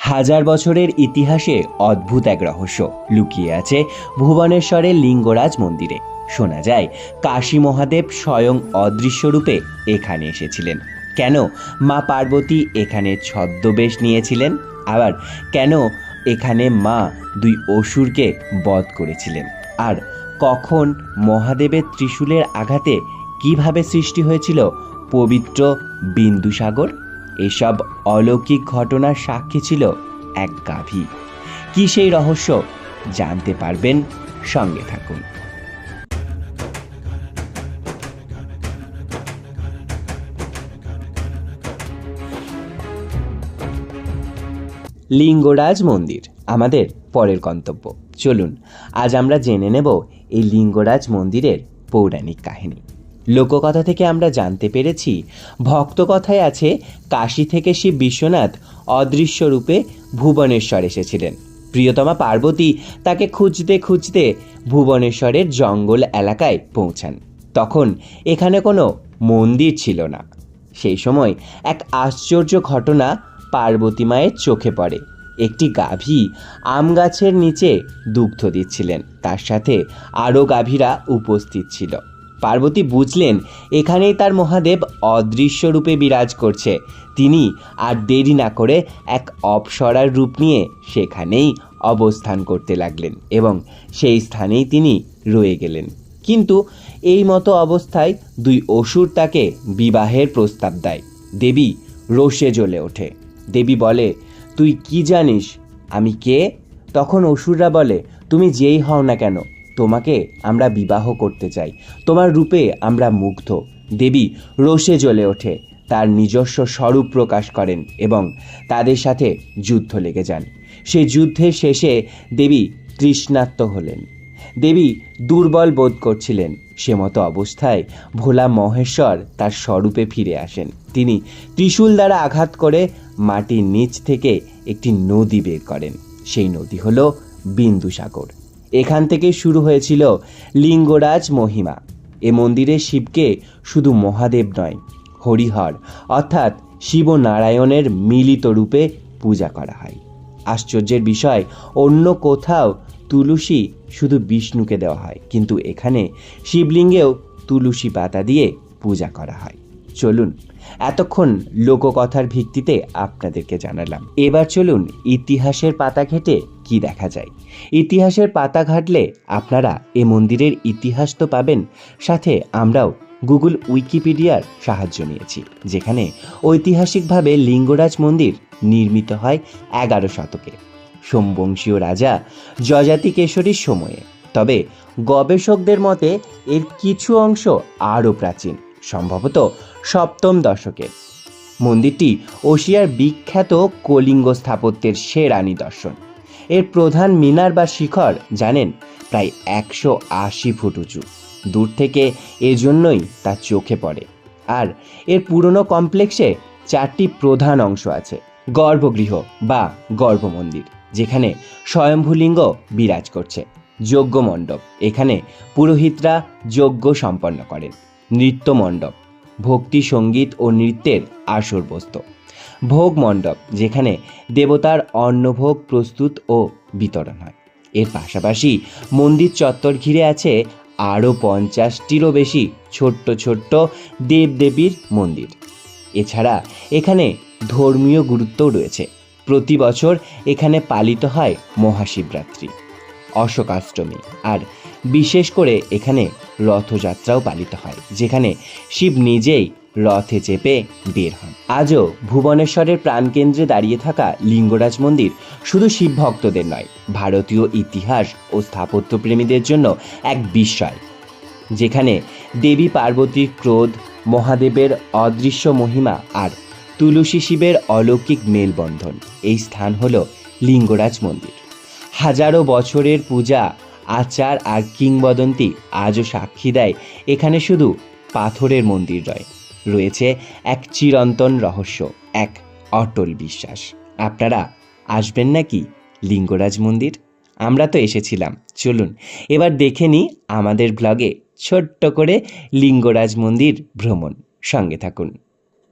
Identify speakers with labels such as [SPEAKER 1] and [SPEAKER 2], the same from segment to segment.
[SPEAKER 1] হাজার বছরের ইতিহাসে অদ্ভুত এক রহস্য লুকিয়ে আছে ভুবনেশ্বরের লিঙ্গরাজ মন্দিরে। শোনা যায়, কাশী মহাদেব স্বয়ং অদৃশ্য রূপে এখানে এসেছিলেন। কেন মা পার্বতী এখানে ছদ্মবেশ নিয়েছিলেন? আবার কেন এখানে মা দুই অসুরকে বধ করেছিলেন? আর কখন মহাদেবের ত্রিশূলের আঘাতে কীভাবে সৃষ্টি হয়েছিল পবিত্র বিন্দুসাগর? এসব অলৌকিক ঘটনার সাক্ষী ছিল এক গাভী। কি সেই রহস্য? জানতে পারবেন সঙ্গে থাকুন। লিঙ্গরাজ মন্দির, আমাদের পরের গন্তব্য। চলুন, আজ আমরা জেনে নেব এই লিঙ্গরাজ মন্দিরের পৌরাণিক কাহিনী। লোককথা থেকে আমরা জানতে পেরেছি, ভক্তকথায় আছে কাশী থেকে শিব বিশ্বনাথ অদৃশ্য রূপে ভুবনেশ্বর এসেছিলেন। প্রিয়তমা পার্বতী তাকে খুঁজতে খুঁজতে ভুবনেশ্বরের জঙ্গল এলাকায় পৌঁছান। তখন এখানে কোনো মন্দির ছিল না। সেই সময় এক আশ্চর্য ঘটনা পার্বতী মায়ের চোখে পড়ে। একটি গাভী আম গাছের নিচে দুগ্ধ দিচ্ছিলেন। তার সাথে আরও গাভীরা উপস্থিত ছিল। পার্বতী বুঝলেন, এখানেই তার মহাদেব অদৃশ্য রূপে বিরাজ করছে। তিনি আর দেরি না করে এক অপসরার রূপ নিয়ে সেখানেই অবস্থান করতে লাগলেন এবং সেই স্থানেই তিনি রয়ে গেলেন। কিন্তু এই মতো অবস্থায় দুই অসুর তাকে বিবাহের প্রস্তাব দেয়। দেবী রোষে জ্বলে ওঠে। দেবী বলে, তুই কি জানিস? আমি কে? তখন অসুররা বলে, তুমি যেই হও না কেন? তোমাকে আমরা বিবাহ করতে চাই। তোমার রূপে আমরা মুগ্ধ। দেবী রোষে জ্বলে ওঠে। তার নিজস্ব স্বরূপ প্রকাশ করেন এবং তাদের সাথে যুদ্ধ লেগে যান। সেই যুদ্ধের শেষে দেবী তৃষ্ণাত্ম হলেন। দেবী দুর্বল বোধ করছিলেন। সে মতো অবস্থায় ভোলা মহেশ্বর তার স্বরূপে ফিরে আসেন। তিনি ত্রিশূল দ্বারা আঘাত করে মাটির নিচ থেকে একটি নদী বের করেন। সেই নদী হল বিন্দুসাগর। এখান থেকে শুরু হয়েছিল লিঙ্গরাজ মহিমা। এ মন্দিরে শিবকে শুধু মহাদেব নয়, হরিহর অর্থাৎ শিবনারায়ণের মিলিত রূপে পূজা করা হয়। আশ্চর্যের বিষয়, অন্য কোথাও তুলসী শুধু বিষ্ণুকে দেওয়া হয়, কিন্তু এখানে শিবলিঙ্গেও তুলসী পাতা দিয়ে পূজা করা হয়। চলুন, এতক্ষণ লোককথার ভিত্তিতে আপনাদেরকে জানালাম। এবার চলুন ইতিহাসের পাতা ঘেটে কি দেখা যায়। ইতিহাসের পাতা ঘাটলে আপনারা এ মন্দিরের ইতিহাস তো পাবেন, সাথে আমরাও গুগল উইকিপিডিয়ার সাহায্য নিয়েছি, যেখানে ঐতিহাসিকভাবে লিঙ্গরাজ মন্দির নির্মিত হয় এগারো শতকে। সোমবংশীয় রাজা যজাতি কেশরীর সময়ে। তবে গবেষকদের মতে এর কিছু অংশ আরও প্রাচীন। সম্ভবত সপ্তম দশকে। মন্দিরটি ওশিয়ার বিখ্যাত কলিঙ্গ স্থাপত্যের সেরা নিদর্শন। এর প্রধান মিনার বা শিখর জানেন প্রায় একশো আশি ফুট উঁচু। দূর থেকে এজন্যই তা চোখে পড়ে। আর এর পুরনো কমপ্লেক্সে চারটি প্রধান অংশ আছে, গর্ভগৃহ বা গর্ভমন্দির, যেখানে স্বয়ম্ভুলিঙ্গ বিরাজ করছে। যজ্ঞ মণ্ডপ এখানে পুরোহিতরা যজ্ঞ সম্পন্ন করেন। নৃত্য মণ্ডপ ভক্তি, সংগীত ও নৃত্যের আসর ভোগ মণ্ডপ, যেখানে দেবতার অন্নভোগ প্রস্তুত ও বিতরণ হয়। এর পাশাপাশি মন্দির চত্বর ঘিরে আছে আরও পঞ্চাশটিরও বেশি ছোট্ট ছোট্ট দেবদেবীর মন্দির। এছাড়া এখানে ধর্মীয় গুরুত্বও রয়েছে। প্রতি বছর এখানে পালিত হয় মহাশিবরাত্রি, অশোকাষ্টমী আর বিশেষ করে এখানে রথযাত্রাও পালিত হয়, যেখানে শিব নিজেই রথে চেপে বের হন। আজও ভুবনেশ্বরের প্রাণকেন্দ্রে দাঁড়িয়ে থাকা লিঙ্গরাজ মন্দির শুধু শিব ভক্তদের নয়, ভারতীয় ইতিহাস ও স্থাপত্য প্রেমীদের জন্য এক বিস্ময়, যেখানে দেবী পার্বতীর ক্রোধ, মহাদেবের অদৃশ্য মহিমা আর তুলসী শিবের অলৌকিক মেলবন্ধন, এই স্থান হল লিঙ্গরাজ মন্দির। হাজারো বছরের পূজা আচার আর কিংবদন্তি আজও সাক্ষী দেয়। এখানে শুধু পাথরের মন্দির রয় রয়েছে এক চিরন্তন রহস্য, এক অটল বিশ্বাস। আপনারা আসবেন নাকি লিঙ্গরাজ মন্দির? আমরা তো এসেছিলাম, চলুন এবার দেখে নিই আমাদের ব্লগে ছোট্ট করে লিঙ্গরাজ মন্দির ভ্রমণ। সঙ্গে থাকুন।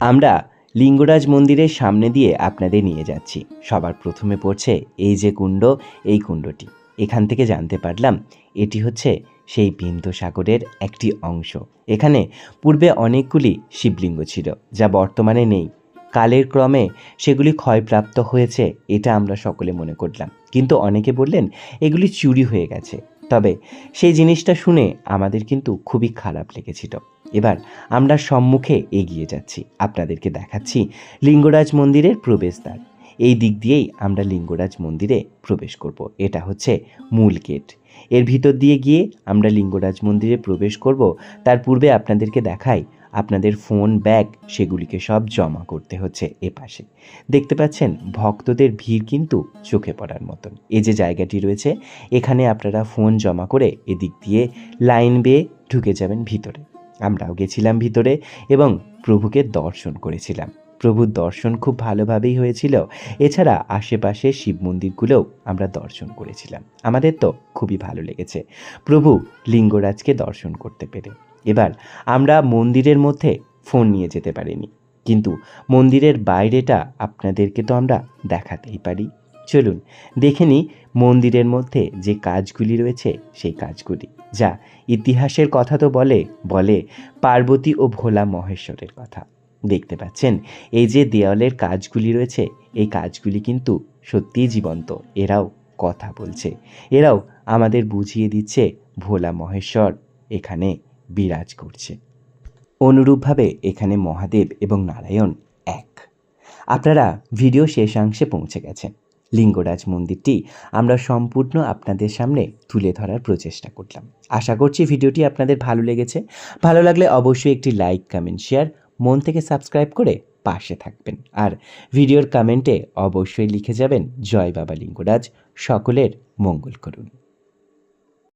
[SPEAKER 1] আমরা লিঙ্গরাজ মন্দিরের সামনে দিয়ে আপনাদের নিয়ে যাচ্ছি। সবার প্রথমে পড়ছে এই যে কুণ্ড, এই কুণ্ডটি। এখান থেকে জানতে পারলাম এটি হচ্ছে সেই বিন্দুসাগরের একটি অংশ। এখানে পূর্বে অনেকগুলি শিবলিঙ্গ ছিল, যা বর্তমানে নেই। কালের ক্রমে সেগুলি ক্ষয়প্রাপ্ত হয়েছে, এটা আমরা সকলে মনে করলাম। কিন্তু অনেকে বললেন, এগুলি চুরি হয়ে গেছে। তবে সেই জিনিসটা শুনে আমাদের কিন্তু খুবই খারাপ লেগেছিল। এবার আমরা সম্মুখে এগিয়ে যাচ্ছি। আপনাদেরকে দেখাচ্ছি লিঙ্গরাজ মন্দিরের প্রবেশদ্বার। এই দিক দিয়েই আমরা লিঙ্গরাজ মন্দিরে প্রবেশ করব। এটা হচ্ছে মূল গেটের ভিতর দিয়ে গিয়ে আমরা লিঙ্গরাজ মন্দিরে প্রবেশ করব। তার পূর্বে আপনাদেরকে দেখাই, আপনাদের ফোন ব্যাগ সেগুলিকে সব জমা করতে হচ্ছে এ পাশে দেখতে পাচ্ছেন, ভক্তদের ভিড় কিন্তু চোখে পড়ার মতন। এই যে জায়গাটি রয়েছে, এখানে আপনারা ফোন জমা করে এদিক দিয়ে লাইন বেয়ে ঢুকে যাবেন ভিতরে। আমরাও গেছিলাম ভিতরে এবং প্রভুকে দর্শন করেছিলাম। প্রভুর দর্শন খুব ভালোভাবেই হয়েছিল। এছাড়া আশেপাশে শিব মন্দিরগুলোও আমরা দর্শন করেছিলাম। আমাদের তো খুবই ভালো লেগেছে। প্রভু লিঙ্গরাজকে দর্শন করতে পেরে। এবার আমরা মন্দিরের মধ্যে ফোন নিয়ে যেতে পারিনি। কিন্তু মন্দিরের বাইরেটা আপনাদেরকে তো আমরা দেখাতেই পারি। চলুন, দেখে নিই মন্দিরের মধ্যে যে কাজগুলি রয়েছে সেই কাজগুলি। যা ইতিহাসের কথা তো বলে বলে পার্বতী ও ভোলা মহেশ্বরের কথা। দেখতে পাচ্ছেন। এই যে দেওয়ালের কাজগুলি রয়েছে, এই কাজগুলি কিন্তু সত্যিই জীবন্ত। এরাও কথা বলছে। এরাও আমাদের বুঝিয়ে দিচ্ছে, ভোলা মহেশ্বর এখানে বিরাজ করছে। অনুরূপভাবে এখানে মহাদেব এবং নারায়ণ এক। আপনারা ভিডিও শেষাংশে পৌঁছে গেছেন। লিঙ্গরাজ মন্দিরটি আমরা সম্পূর্ণ আপনাদের সামনে তুলে ধরার প্রচেষ্টা করলাম। আশা করছি ভিডিওটি আপনাদের ভালো লেগেছে। ভালো লাগলে অবশ্যই একটি লাইক, কমেন্ট, শেয়ার মন থেকে সাবস্ক্রাইব করে পাশে থাকবেন। আর ভিডিওর কমেন্টে অবশ্যই লিখে যাবেন, জয় বাবা লিঙ্গরাজ। সকলের মঙ্গল করুন।